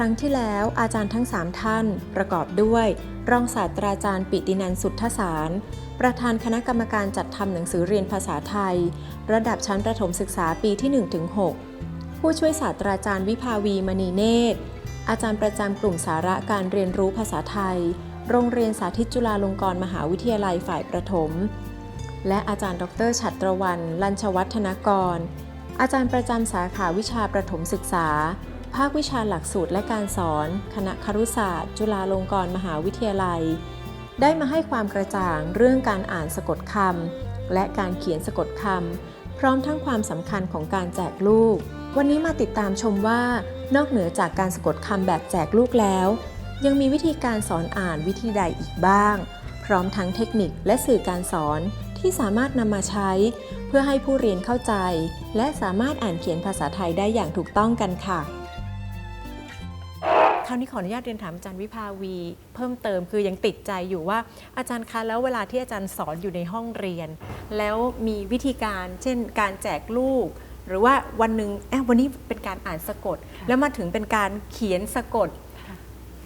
ครั้งที่แล้วอาจารย์ทั้ง 3 ท่าน ประกอบด้วย รองศาสตราจารย์ปิตินันสุทธสาร ประธานคณะกรรมการจัดทำหนังสือเรียนภาษาไทย ระดับชั้นประถมศึกษาปีที่ 1-6 ผู้ช่วยศาสตราจารย์วิภาวีมณีเนตร อาจารย์ประจำกลุ่มสาระการเรียนรู้ภาษาไทย โรงเรียนสาธิตจุฬาลงกรณ์มหาวิทยาลัยฝ่ายประถม และอาจารย์ดรฉัตรวันลัญชวัฒนกร อาจารย์ประจำสาขาวิชาประถมศึกษา ภาควิชาหลักสูตรและการสอน คณะครุศาสตร์ จุฬาลงกรณ์มหาวิทยาลัย ได้มาให้ความกระจ่างเรื่องการอ่านสะกดคำและการเขียนสะกดคำพร้อมทั้งความสำคัญของการแจกลูก วันนี้มาติดตามชมว่า นอกเหนือจากการสะกดคำแบบแจกลูกแล้ว ยังมีวิธีการสอนอ่านวิธีใดอีกบ้าง พร้อมทั้งเทคนิคและสื่อการสอนที่สามารถนำมาใช้ เพื่อให้ผู้เรียนเข้าใจ และสามารถอ่านเขียนภาษาไทยได้อย่างถูกต้องกันค่ะ คราวนี้ขออนุญาตเรียนถามอาจารย์วิภาวีเพิ่มเติมคือยังติดใจอยู่ว่าอาจารย์คะแล้วเวลาที่อาจารย์สอนอยู่ในห้องเรียน แล้วมีวิธีการ เช่น การแจกลูก หรือว่าวันหนึ่งแอบวันนี้เป็นการอ่านสะกด แล้วมาถึงเป็นการเขียนสะกด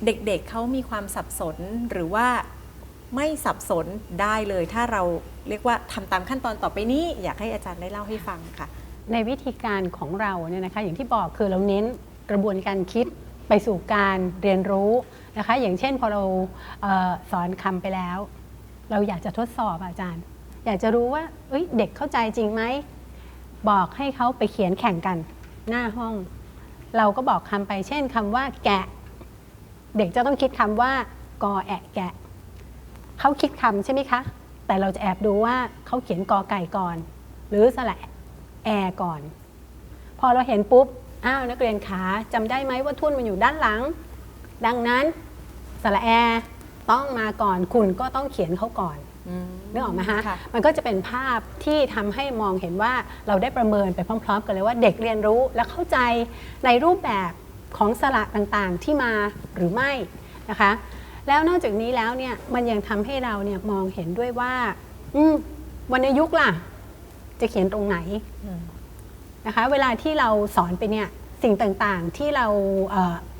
เด็กๆเเขามีความสับสนหรือว่าไม่สับสนได้เลย ถ้าเราเรียกว่าทำตามขั้นตอนต่อไปนี้ อยากให้อาจารย์ได้เล่าให้ฟังค่ะ ในวิธีการของเราเนี่ยนะคะอย่างที่บอกคือเราเน้นกระบวนการคิด ไปสู่การเรียนรู้นะคะ อย่างเช่นพอเราเออสอนคำไปแล้ว เราอยากจะทดสอบอาจารย์ อยากจะรู้ว่าเอ้ยเด็กเข้าใจจริงไหม บอกให้เขาไปเขียนแข่งกันหน้าห้อง เราก็บอกคำไป เช่นคำว่า แกะ เด็กจะต้องคิดคำว่ากอแอะแกะเขาคิดคำใช่ไหมคะ แต่เราจะแอบดูว่าเขาเขียนกอไก่ก่อน หรือสระแอร์ก่อน พอเราเห็นปุ๊บ อ้าวนักเรียนขาจำได้ไหมว่าทุ่นมันอยู่ด้านหลัง ดังนั้นสระแอร์ต้องมาก่อนคุณก็ต้องเขียนเขาก่อนนึกออกไหมฮะค่ะมันก็จะเป็นภาพที่ทำให้มองเห็นว่าเราได้ประเมินไปพร้อม ๆ กันเลยว่าเด็กเรียนรู้และเข้าใจในรูปแบบของสระต่างๆที่มาหรือไม่นะคะ แล้วนอกจากนี้แล้วเนี่ยมันยังทำให้เราเนี่ยมองเห็นด้วยว่า อืมวรรณยุกต์ล่ะ จะเขียนตรงไหน นะคะเวลาที่เราสอนไปเนี่ยสิ่งต่างๆที่เราเ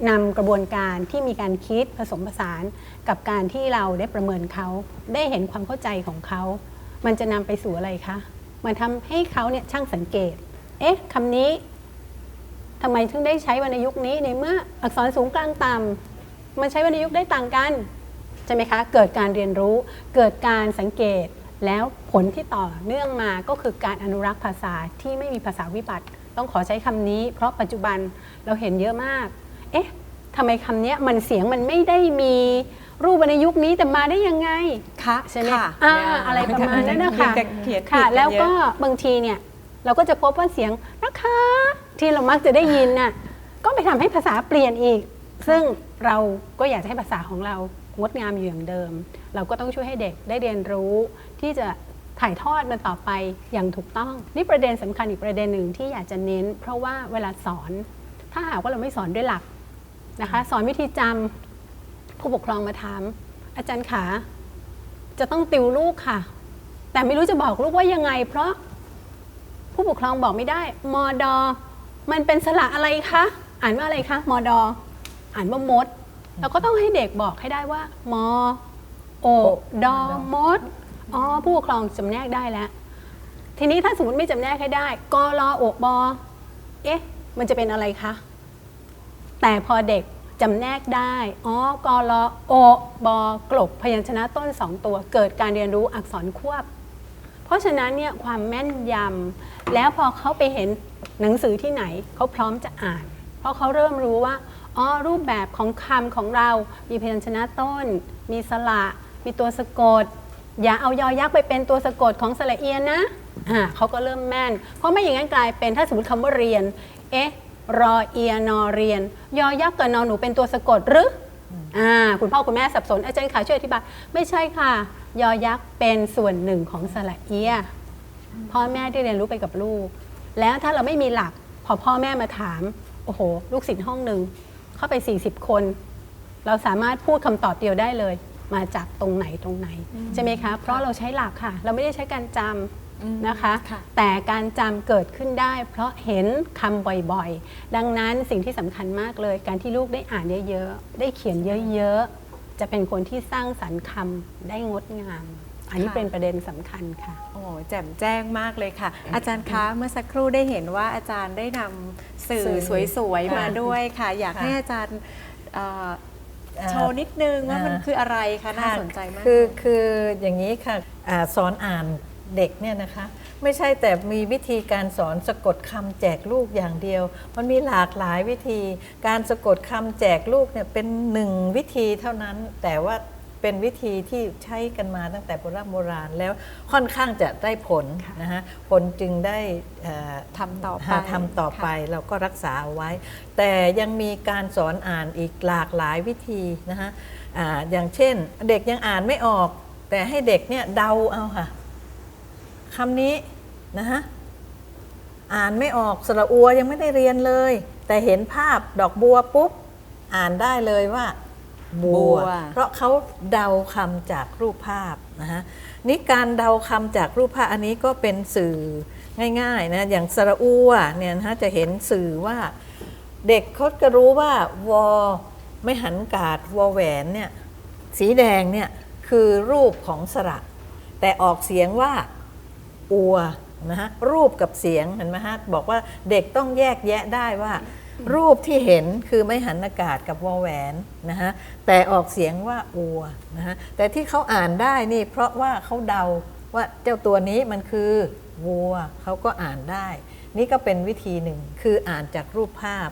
นำกระบวนการที่มีการคิดผสมผสาน กับการที่เราได้ประเมินเขา ได้เห็นความเข้าใจของเขา มันจะนำไปสู่อะไรคะมันทำให้เขาเนี่ยช่างสังเกต เอ๊ะคำนี้ทำไมถึงได้ใช้วรรณยุกต์นี้ในเมื่ออักษรสูงกลางต่ำมันใช้วรรณยุกต์ได้ต่างกันใช่ไหมคะ เกิดการเรียนรู้ เกิดการสังเกต แล้วผลที่ต่อเนื่องมาก็คือการอนุรักษ์ภาษาที่ไม่มีภาษาวิบัติ ต้องขอใช้คำนี้ เพราะปัจจุบันเราเห็นเยอะมาก เอ๊ะทำไมคำเนี้ยมันเสียงมันไม่ได้มีรูปวรรณยุกต์นี้แต่มาได้ยังไงค่ะใช่ไหมค่ะอ่าอะไรประมาณนั้นนะคะเขียนผิดค่ะนเยอแล้วก็บางทีเนี่ยเราก็จะพบว่าเสียงนะคะ ที่เรามักจะได้ยินน่ะก็ไปทำให้ภาษาเปลี่ยนอีก ซึ่งเราก็อยากจะให้ภาษาของเรางดงามอยู่อย่างเดิม เราก็ต้องช่วยให้เด็กได้เรียนรู้ ที่จะถ่ายทอดมันต่อไปอย่างถูกต้อง นี่ประเด็นสำคัญอีกประเด็นหนึ่งที่อยากจะเน้น เพราะว่าเวลาสอน ถ้าหากว่าเราไม่สอนด้วยหลักนะคะ สอนวิธีจำผู้ปกครองมาถาม อาจารย์ขาจะต้องติวลูกค่ะ แต่ไม่รู้จะบอกลูกว่ายังไง เพราะผู้ปกครองบอกไม่ได้มอดอมันเป็นสระอะไรคะอ่านว่าอะไรคะมอดออ่านว่ามดเราก็ต้องให้เด็กบอกให้ได้ว่ามอโอดอมด อ๋อผู้ปกครองจำแนกได้แล้ว ทีนี้ถ้าสมมติไม่จำแนกให้ได้กรอโอบอเอ๊ะ มันจะเป็นอะไรคะแต่พอเด็กจำแนกได้อ๋อกอลอโอบอกลบพยัญชนะต้นสองตัว เกิดการเรียนรู้อักษรควบ เพราะฉะนั้นเนี่ยความแม่นยำแล้วพอเขาไปเห็นหนังสือที่ไหนเขาพร้อมจะอ่าน เพราะเขาเริ่มรู้ว่าอ๋อรูปแบบของคำของเรา มีพยัญชนะต้น มีสระ มีตัวสะกด อย่าเอายอยักษ์ไปเป็นตัวสะกดของสระเอียนนะอ่าเขาก็เริ่มแม่น เพราะไม่อย่างนั้นกลายเป็นถ้าสมมติคำว่าเรียน เอ๊ะ รอเอียนอเรียน ยอยักษ์กับนอหนูเป็นตัวสะกดหรืออ่าคุณพ่อคุณแม่สับสนอาจารย์ขาช่วยอธิบายไม่ใช่ค่ะ ยอยักษ์เป็นส่วนหนึ่งของสระเอียพ่อแม่ได้เรียนรู้ไปกับลูก แล้วถ้าเราไม่มีหลัก พอพ่อแม่มาถาม โอ้โห ลูกศิษย์ห้องหนึ่งเข้าไป 40 คน เราสามารถพูดคำตอบเดียวได้เลย มาจากตรงไหนตรงไหนใช่ไหมคะเพราะเราใช้หลักค่ะ เราไม่ได้ใช้การจอืมนะคะค่ะแต่การจำเกิดขึ้นได้ เพราะเห็นคำบ่อยๆ ดังนั้นสิ่งที่สำคัญมากเลย การที่ลูกได้อ่านเยอะๆ ได้เขียนเยอะๆ จะเป็นคนที่สร้างสรรค์คำได้งดงาม อันนี้ค่ะเป็นประเด็นสำคัญค่ะ โอ้แจ่มแจ้งมากเลยค่ะ อาจารย์คะเมื่อสักครู่ได้เห็นว่าอาจารย์ได้นำสื่อสื่อสวยๆค่ะมาด้วยค่ะ อยากค่ะให้อาจารย์เอ่อเอ่อ โชว์นิดนึงว่ามันอ่าคืออะไรคะน่าค่ะสนใจมากคือเลยคืออย่างนี้ค่ะอาสอนอ่านเด็กเนี่ยนะคะ ไม่ใช่แต่มีวิธีการสอนสะกดคำแจกลูกอย่างเดียว มันมีหลากหลายวิธี การสะกดคำแจกลูกเนี่ยเป็นหนึ่งวิธีเท่านั้นแต่ว่า เป็นวิธีที่ใช้กันมาตั้งแต่โบราณโบราณแล้วค่อนข้างจะได้ผลนะฮะผลจึงได้เอ่อทำต่อไปหาทำต่อไปค่ะเราก็รักษาเอาไว้ แต่ยังมีการสอนอ่านอีกหลากหลายวิธีนะคะอ่าอย่างเช่น เด็กยังอ่านไม่ออก แต่ให้เด็กเนี่ยเดาเอาค่ะคำนี้นะฮะอ่านไม่ออกสระอัวยังไม่ได้เรียนเลย แต่เห็นภาพดอกบัวปุ๊บ อ่านได้เลยว่า บัวบัว เพราะเขาเดาคำจากรูปภาพนะฮะนี่การเดาคำจากรูปภาพอันนี้ก็เป็นสื่อง่ายๆนะอย่างสระอูอะเนี่ยนะฮะจะเห็นสื่อว่าเด็กเขาจะรู้ว่าวอไม่หันกาดวอแหวนเนี่ยสีแดงเนี่ยคือรูปของสระ แต่ออกเสียงว่าอัวนะฮะรูปกับเสียงเห็นไหมฮะบอกว่าเด็กต้องแยกแยะได้ว่า รูปที่เห็นคือไม่หันอากาศกับวอแหวนนะฮะแต่ออกเสียงว่าอัวนะฮะแต่ที่เขาอ่านได้นี่เพราะว่าเขาเดาว่าเจ้าตัวนี้มันคือวัวเขาก็อ่านได้ นี่ก็เป็นวิธีหนึ่งคืออ่านจากรูปภาพ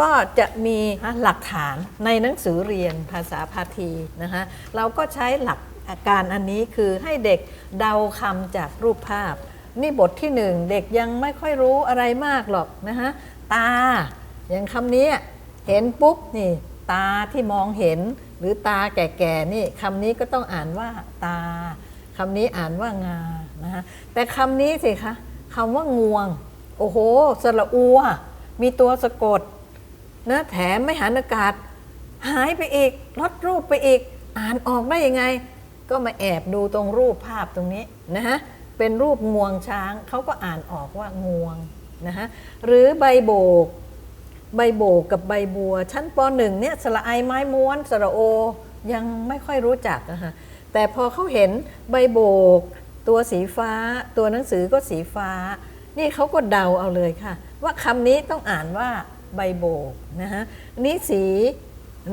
ก็จะมีหลักฐานในหนังสือเรียนภาษาพาทีนะคะเราก็ใช้หลักการอันนี้คือให้เด็กเดาคำจากรูปภาพ นี่บทที่หนึ่งเด็กยังไม่ค่อยรู้อะไรมากหรอกนะคะตา อย่างคำนี้เห็นปุ๊บนี่ ตาที่มองเห็น หรือตาแก่ๆนี่คำนี้ก็ต้องอ่านว่าตาคำนี้อ่านว่างานะคะแต่คำนี้สิคะคำว่างวง โอ้โหสระอัว มีตัวสะกดนะแถมไม่หันอากาศ หายไปอีกลดรูปไปอีก อ่านออกได้ยังไง ก็มาแอบดูตรงรูปภาพตรงนี้นะฮะเป็นรูปงวงช้างเขาก็อ่านออกว่างวงนะฮะหรือใบโบก ใบโบกกับใบบัว ชั้นปหนึ่งเนี่ยสระไอไม้ม้วนสระโอยังไม่ค่อยรู้จักนะคะแต่พอเขาเห็นใบโบก ตัวสีฟ้า ตัวหนังสือก็สีฟ้า นี่เขาก็เดาเอาเลยค่ะ ว่าคำนี้ต้องอ่านว่าใบโบกนะฮะนี่สี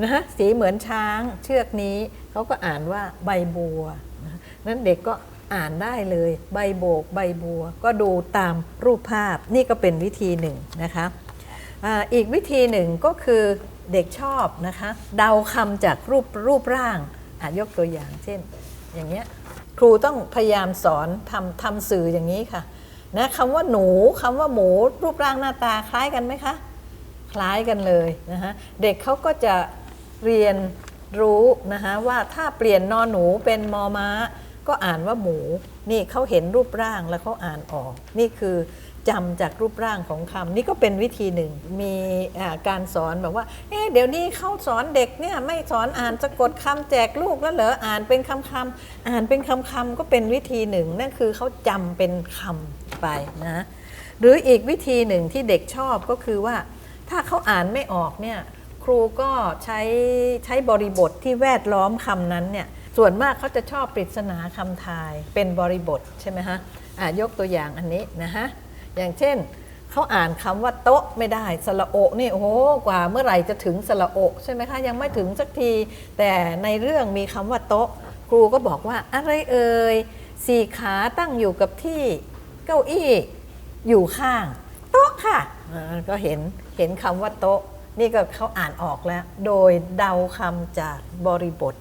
นะฮะสีเหมือนช้างเชือกนี้เขาก็อ่านว่าใบบัวนะนั้นเด็กก็อ่านได้เลย ใบโบก ใบบัว ก็ดูตามรูปภาพนี่ก็เป็นวิธีหนึ่งนะคะ อีกวิธีหนึ่งก็คือเด็กชอบนะคะ เดาคำจากรูปรูปร่างอะยกตัวอย่างเช่น อย่างเงี้ยครูต้องพยายามสอนทำทำสื่ออย่างนี้ค่ะนะคำว่าหนูคำว่าหมูรูปร่างหน้าตาคล้ายกันไหมคะ คล้ายกันเลยนะคะเด็กเขาก็จะเรียนรู้นะคะว่าถ้าเปลี่ยนนอนหนูเป็นมอม้า ก็อ่านว่าหมู นี่เขาเห็นรูปร่างแล้วเขาอ่านออก นี่คือ จำจากรูปร่างของคำนี่ก็เป็นวิธีหนึ่ง มีการสอนแบบว่าเอ๊ะเดี๋ยวนี้เขาสอนเด็กเนี่ยไม่สอนอ่านสะกดคำแจกลูกแล้วเหรออ่านเป็นคำคำอ่านเป็นคำคำก็เป็นวิธีหนึ่งนั่นคือเขาจำเป็นคำไปนะหรืออีกวิธีหนึ่งที่เด็กชอบก็คือว่า ถ้าเขาอ่านไม่ออกเนี่ยครูก็ใช้ใช้บริบทที่แวดล้อมคำนั้นเนี่ยส่วนมากเขาจะชอบปริศนาคำทายเป็นบริบทใช่ไหมฮะะยกตัวอย่างอันนี้นะฮะ อย่างเช่นเขาอ่านคำว่าโต๊ะไม่ได้สระโอนี่โอ้โหกว่าเมื่อไหร่จะถึงสระโอใช่ไหมคะยังไม่ถึงสักที แต่ในเรื่องมีคำว่าโต๊ะ ครูก็บอกว่าอะไรเอ่ยสี่ขาตั้งอยู่กับที่เก้าอี้อยู่ข้าง โต๊ะค่ะก็เห็นเห็นคำว่าโต๊ะ นี่ก็เขาอ่านออกแล้ว โดยเดาคำจากบริบท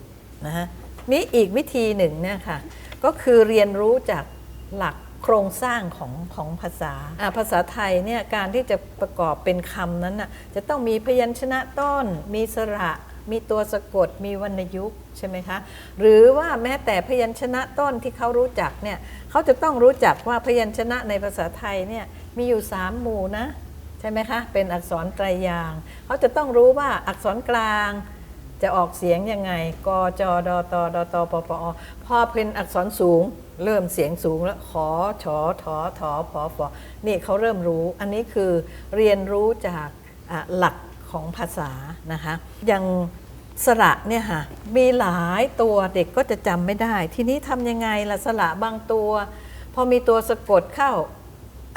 นะฮะนี่อีกวิธีหนึ่งเนี่ยค่ะก็คือเรียนรู้จากหลัก โครงสร้างของของภาษาภาษาไทยเนี่ยการที่จะประกอบเป็นคำนั้นน่ะจะต้องมีพยัญชนะต้น มีสระมีตัวสะกดมีวรรณยุกต์ใช่ไหมคะ หรือว่าแม้แต่พยัญชนะต้นที่เขารู้จักเนี่ยเขาจะต้องรู้จักว่าพยัญชนะในภาษาไทยเนี่ยมีอยู่สามหมู่นะใช่ไหมคะ เป็นอักษรไตรยาง เขาจะต้องรู้ว่าอักษรกลางจะออกเสียงยังไง กจดตดตปปอพอเป็นอักษรสูง เริ่มเสียงสูงแล้วขอชอถอถอพอฟอนี่เขาเริ่มรู้ อันนี้คือเรียนรู้จากหลักของภาษานะคะอย่างสระเนี่ยค่ะมีหลายตัวเด็กก็จะจำไม่ได้ ทีนี้ทำยังไงล่ะสระบางตัว พอมีตัวสะกดเข้า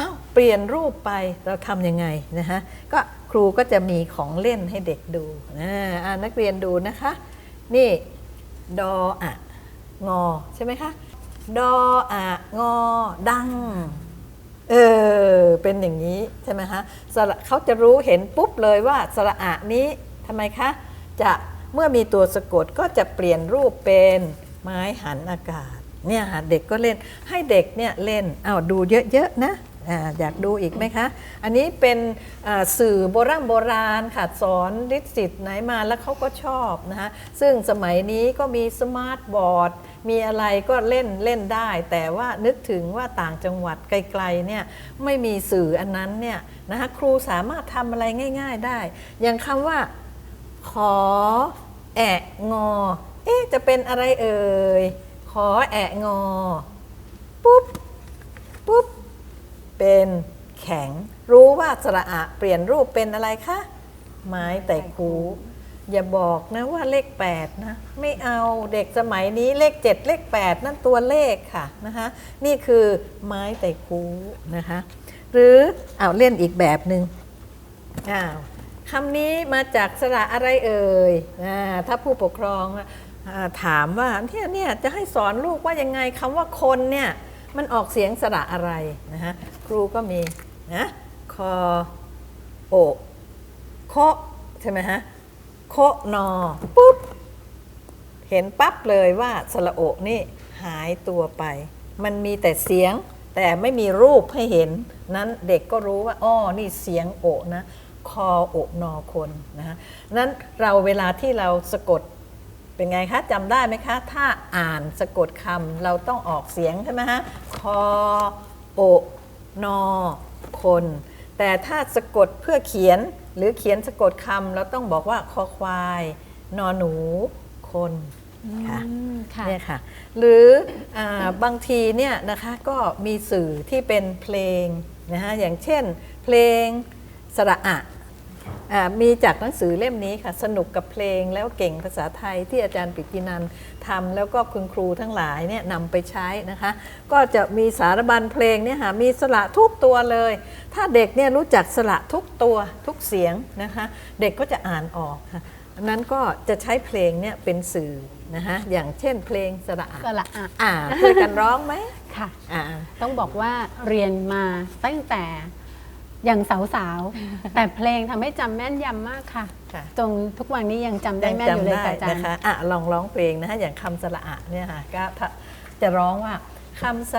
อ้าวเปลี่ยนรูปไปเราทำยังไงนะคะก็ครูก็จะมีของเล่นให้เด็กดูนะนักเรียนดูนะคะ นี่ดออะงอใช่ไหมคะ ดออะงอ ดัง เออ เป็นอย่างนี้ใช่ไหมคะสระเขาจะรู้เห็นปุ๊บเลยว่าสระอะนี้ทำไมคะ จะเมื่อมีตัวสะกดก็จะเปลี่ยนรูปเป็นไม้หันอากาศ เนี่ยเด็กก็เล่นให้เด็กเนี่ยเล่นอ้าวดูเยอะๆนะอยากดูอีกไหมคะ อันนี้เป็นสื่อโบราณโบราณค่ะสอนดิสิตไหนมาแล้วเขาก็ชอบนะคะซึ่งสมัยนี้ก็มีสมาร์ทบอร์ด มีอะไรก็เล่นเล่นได้ แต่ว่านึกถึงว่าต่างจังหวัดไกลๆเนี่ยไม่มีสื่ออันนั้นเนี่ยนะคะครูสามารถทำอะไรง่าย ๆได้ อย่างคำว่า ขอ แอะงอ เอ๊ะจะเป็นอะไรเอ่ย ขอแอะงอ ปุ๊บ ปุ๊บ เป็นแข็ง รู้ว่าสระอะเปลี่ยนรูปเป็นอะไรคะ ไม้แต่คู อย่าบอกนะว่าเลข8นะไม่เอาเด็กสมัยนี้เลข 7 เลข 8 นั่นตัวเลขค่ะนะคะนี่คือไม้แต่คูนะคะหรือเอาเล่นอีกแบบหนึ่งอ้าวคำนี้มาจากสระอะไรเอ่ยอถ้าผู้ปกครองอถามว่าเนี่ยเนี่ยจะให้สอนลูกว่ายังไงคำว่าคนเนี่ยมันออกเสียงสระอะไรนะฮะครูก็มีนะคอโอโคใช่ไหมฮะ โคนอปุ๊บ เห็นปั๊บเลยว่าสระโอนี่หายตัวไป มันมีแต่เสียงแต่ไม่มีรูปให้เห็นนั้นเด็กก็รู้ว่าอ้อนี่เสียงโอนะคอโอนอคนนะนั้นเราเวลาที่เราสะกดเป็นไงคะจำได้ไหมคะ ถ้าอ่านสะกดคำเราต้องออกเสียงใช่ไหมฮะคอโอนอคน แต่ถ้าสะกดเพื่อเขียน หรือเขียนสะกดคำเราต้องบอกว่าคอควาย นอหนูคนค่ะอืมค่ะเนี่ยค่ะ หรืออาบางทีเนี่ยนะคะก็มีสื่อที่เป็นเพลงนะคะอย่างเช่น เพลงสระอะอ่า มีจากหนังสือเล่มนี้ค่ะ สนุกกับเพลงแล้วเก่งภาษาไทยที่อาจารย์ปิตินันท์ทำแล้วก็คุณครูทั้งหลายเนี่ยนำไปใช้นะคะ ก็จะมีสารบัญเพลงเนี่ยค่ะมีสระทุกตัวเลย ถ้าเด็กเนี่ยรู้จักสระทุกตัวทุกเสียงนะคะ เด็กก็จะอ่านออกค่ะนั้นก็จะใช้เพลงเนี่ยเป็นสื่อนะคะอย่างเช่นเพลงสระอะสระอะอ่าช่วยกันร้องไหมค่ะอ่าต้องบอกว่าเรียนมาตั้งแต่ อย่างสาวๆ แต่เพลงทำให้จำแม่นยำมากค่ะ ค่ะจนทุกวันนี้ยังจำได้ยังแม่นอยู่จำเลยได้ค่ะอาจารนะย์ คะอะลองร้องเพลงนะคะอย่างคำสระอะเนี่ยค่ะก็ถ้าจะร้องว่าคำส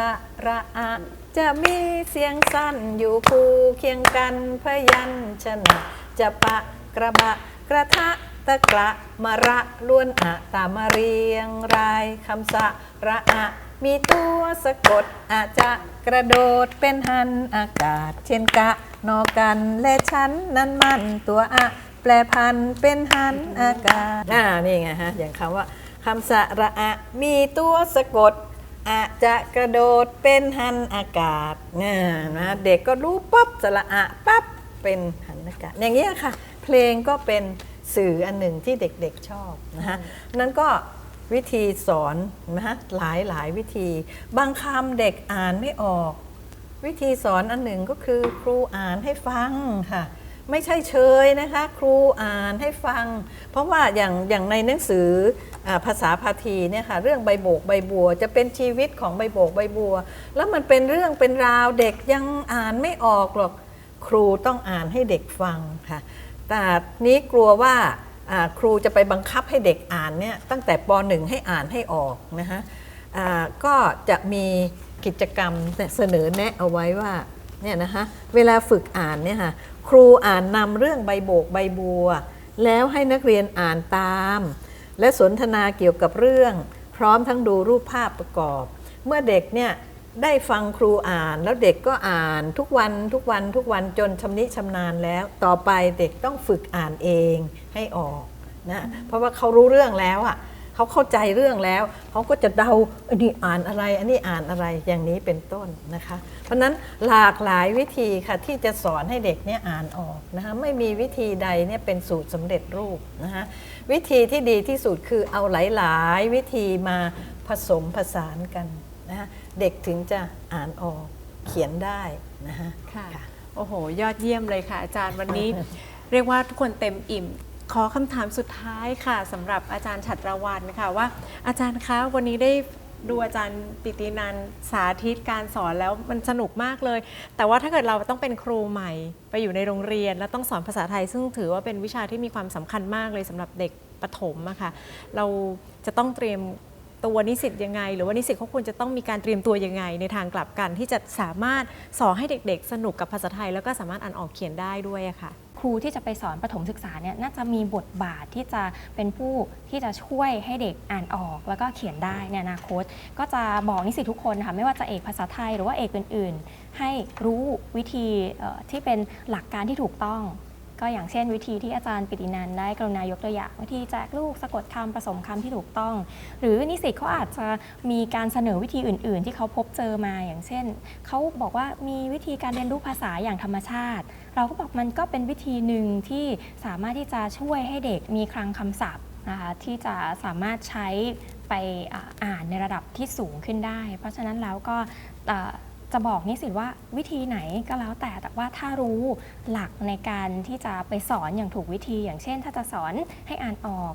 ระอะจะมีเสียงสั้นอยู่คู่เคียงกันพยัญชนะจะปะกระบะกระทะตะกระมะระล้วนอะตามมาเรียงรายคำสระอะ มีตัวสะกดอาจจะกระโดดเป็นหันอากาศ เช่นกะ นอกันและชั้นนั้นมันตัวอะแปลพันเป็นหันอากาศอ่านี่ไงฮะ อย่างคำว่าคำสระอะมีตัวสะกดอาจจะกระโดดเป็นหันอากาศเนี่ยนะเด็กก็รู้ปั๊บสระอะปั๊บเป็นหันอากาศ อย่างเงี้ยค่ะ เพลงก็เป็นสื่ออันหนึ่งที่เด็กๆชอบนะฮะนั้นก็ วิธีสอนนะฮะหลายหลายวิธี บางคำเด็กอ่านไม่ออก วิธีสอนอันหนึ่งก็คือครูอ่านให้ฟังค่ะไม่ใช่เชยนะคะ ครูอ่านให้ฟัง เพราะว่าอย่างอย่างในหนังสืออภาษาพาทีเนี่ยค่ะเรื่องใบโบกใบบัว จะเป็นชีวิตของใบโบกใบบัว แล้วมันเป็นเรื่องเป็นราวเด็กยังอ่านไม่ออกหรอกครูต้องอ่านให้เด็กฟังค่ะ แต่นี้กลัวว่า ครูจะไปบังคับให้เด็กอ่านเนี่ยตั้งแต่ป .1 ให้อ่านให้ออกนะคะก็จะมีกิจกรรมเสนอแนะเอาไว้ว่าเนี่ยนะคะเวลาฝึกอ่านเนี่ยค่ะครูอ่านนำเรื่องใบโบกใบบัว แล้วให้นักเรียนอ่านตาม และสนทนาเกี่ยวกับเรื่อง พร้อมทั้งดูรูปภาพประกอบ เมื่อเด็กเนี่ย ได้ฟังครูอ่านแล้วเด็กก็อ่านทุกวันทุกวันทุกวันจนชำนิชำนาญแล้ว ต่อไปเด็กต้องฝึกอ่านเองให้ออกนะเพราะว่าเขารู้เรื่องแล้วอะเขาเข้าใจเรื่องแล้ว เขาก็จะเดาอันนี้อ่านอะไร อันนี้อ่านอะไรอย่างนี้เป็นต้นนะคะ เพราะฉะนั้นหลากหลายวิธีค่ะที่จะสอนให้เด็กเนี่ยอ่านออกนะคะไม่มีวิธีใดเนี่ยเป็นสูตรสำเร็จรูปนะคะวิธีที่ดีที่สุดคือเอาหลาย ๆ วิธีมาผสมผสานกัน นะคะเด็กถึงจะอ่านออกเขียนได้นะคะค่ะ โอ้โห ยอดเยี่ยมเลยค่ะ อาจารย์วันนี้ เรียกว่าทุกคนเต็มอิ่ม ขอคำถามสุดท้ายค่ะสำหรับอาจารย์ฉัตรวันค่ะว่า อาจารย์คะวันนี้ได้ดูอาจารย์ปิตินันสาธิตการสอนแล้วมันสนุกมากเลย แต่ว่าถ้าเกิดเราต้องเป็นครูใหม่ ไปอยู่ในโรงเรียน แล้วต้องสอนภาษาไทย ซึ่งถือว่าเป็นวิชาที่มีความสำคัญมากเลยสำหรับเด็กประถมอะค่ะเราจะต้องเตรียม ตัวนิสิตยังไง หรือว่านิสิตเขาควรจะต้องมีการเตรียมตัวยังไง ในทางกลับกันที่จะสามารถสอนให้เด็กๆ สนุกกับภาษาไทย แล้วก็สามารถอ่านออกเขียนได้ด้วยค่ะครูที่จะไปสอนประถมศึกษาเนี่ยน่าจะมีบทบาทที่จะเป็นผู้ที่จะช่วยให้เด็กอ่านออก แล้วก็เขียนได้ในอนาคต ก็จะบอกนิสิตทุกคนค่ะไม่ว่าจะเอกภาษาไทยหรือว่าเอกอื่น ๆ ให้รู้วิธีที่เป็นหลักการที่ถูกต้อง ก็อย่างเช่น วิธีที่อาจารย์ปิตินันได้กรุณายกตัวอย่างวิธีแจกลูกสะกดคำผสมคำที่ถูกต้อง หรือนิสิตเขาอาจจะมีการเสนอวิธีอื่น ๆ ที่เขาพบเจอมาอย่างเช่นเขาบอกว่ามีวิธีการเรียนรู้ภาษาอย่างธรรมชาติ เราก็บอกมันก็เป็นวิธีหนึ่งที่สามารถที่จะช่วยให้เด็กมีคลังคำศัพท์นะคะที่จะสามารถใช้ไปอ่านในระดับที่สูงขึ้นได้ เพราะฉะนั้นแล้วก็ จะบอกนิสิตว่าวิธีไหนก็แล้วแต่แต่ว่าถ้ารู้หลักในการที่จะไปสอนอย่างถูกวิธี อย่างเช่น ถ้าจะสอนให้อ่านออก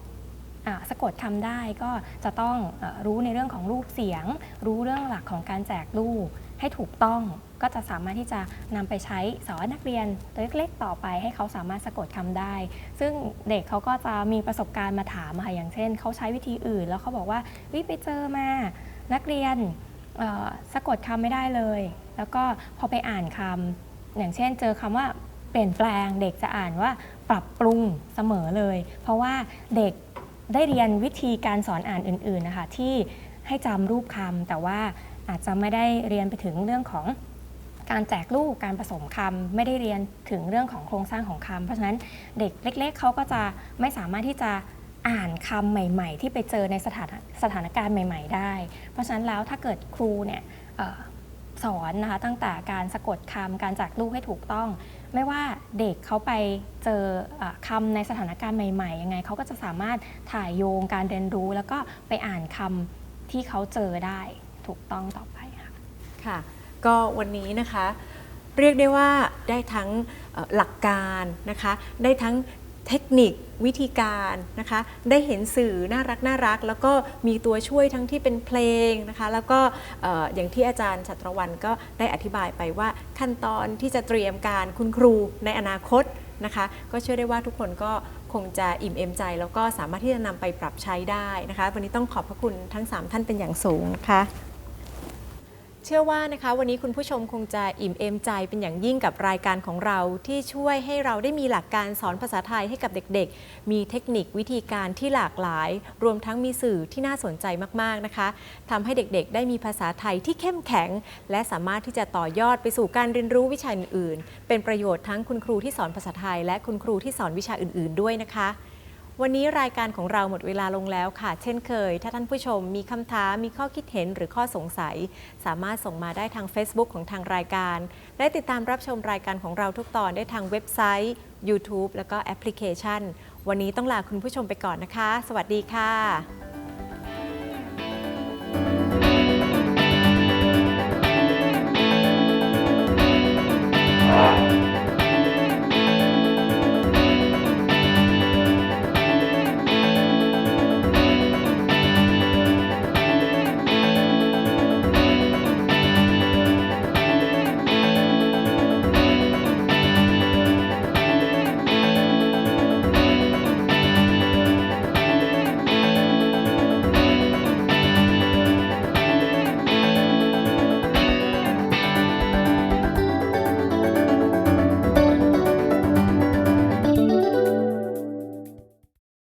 สะกดคำได้ก็จะต้องอรู้ในเรื่องของรูปเสียง รู้เรื่องหลักของการแจกลูกให้ถูกต้องก็จะสามารถที่จะนำไปใช้สอนนักเรียนตัวเล็กๆต่อไปให้เขาสามารถสะกดคำได้ ซึ่งเด็กเขาก็จะมีประสบการณ์มาถามอะค่ะอย่างเช่น เขาใช้วิธีอื่น แล้วเขาบอกว่าวิไปเจอมานักเรียน สะกดคำไม่ได้เลย แล้วก็พอไปอ่านคำอย่างเช่น เจอคำว่าเปลี่ยนแปลงเด็กจะอ่านว่าปรับปรุงเสมอเลย เพราะว่าเด็กได้เรียนวิธีการสอนอ่านอื่นๆนะคะที่ให้จำรูปคำแต่ว่าอาจจะไม่ได้เรียนไปถึงเรื่องของการแจกลูกการผสมคำไม่ได้เรียนถึงเรื่องของโครงสร้างของคำเพราะฉะนั้นเด็กเล็ก ๆเขาก็จะไม่สามารถที่จะ อ่านคำใหม่ ๆ ที่ไปเจอในสถานสถานการณ์ใหม่ ๆ ได้ เพราะฉะนั้นแล้วถ้าเกิดครูเนี่ยออสอนนะคะตั้งแต่การสะกดคำการแจกลูกให้ถูกต้อง ไม่ว่าเด็กเขาไปเจออคำในสถานการณ์ใหม่ๆยังไงเขาก็จะสามารถถ่ายโยงการเรียนรู้ แล้วก็ไปอ่านคำที่เขาเจอได้ถูกต้องต่อไปค่ะค่ะ ก็วันนี้นะคะเรียกได้ว่าได้ทั้งหลักการนะคะ ได้ทั้ง เทคนิควิธีการนะคะได้เห็นสื่อน่ารักน่ารัก แล้วก็มีตัวช่วยทั้งที่เป็นเพลงนะคะแล้วก็เอ่อย่างที่อาจารย์ชัตรวันก็ได้อธิบายไปว่าขั้นตอนที่จะเตรียมการคุณครูในอนาคตนะคะก็เชื่อได้ว่าทุกคนก็คงจะอิ่มเอมใจ แล้วก็สามารถที่จะนำไปปรับใช้ได้นะคะวันนี้ต้องขอบพระคุณทั้ง 3 ท่านเป็นอย่างสูงนะคะ ชื่อว่านะคะวันนี้คุณผู้ชมคงจะอิ่มเอมใจเป็นอย่างยิ่งกับรายการของเราที่ช่วยให้เราได้มีหลักการสอนภาษาไทยให้กับเด็กๆ มีเทคนิควิธีการที่หลากหลาย รวมทั้งมีสื่อที่น่าสนใจมากๆนะคะทำให้เด็กๆ ได้มีภาษาไทยที่เข้มแข็ง และสามารถที่จะต่อยอดไปสู่การเรียนรู้วิชาอื่นๆ เป็นประโยชน์ทั้งคุณครูที่สอนภาษาไทย และคุณครูที่สอนวิชาอื่น ๆ ด้วยนะคะ วันนี้รายการของเราหมดเวลาลงแล้วค่ะ เช่นเคย ถ้าท่านผู้ชมมีคำถามมีข้อคิดเห็นหรือข้อสงสัย สามารถส่งมาได้ทาง Facebook ของทางรายการ และติดตามรับชมรายการของเราทุกตอนได้ทางเว็บไซต์ YouTube แล้วก็แอปพลิเคชัน วันนี้ต้องลาคุณผู้ชมไปก่อนนะคะ สวัสดีค่ะ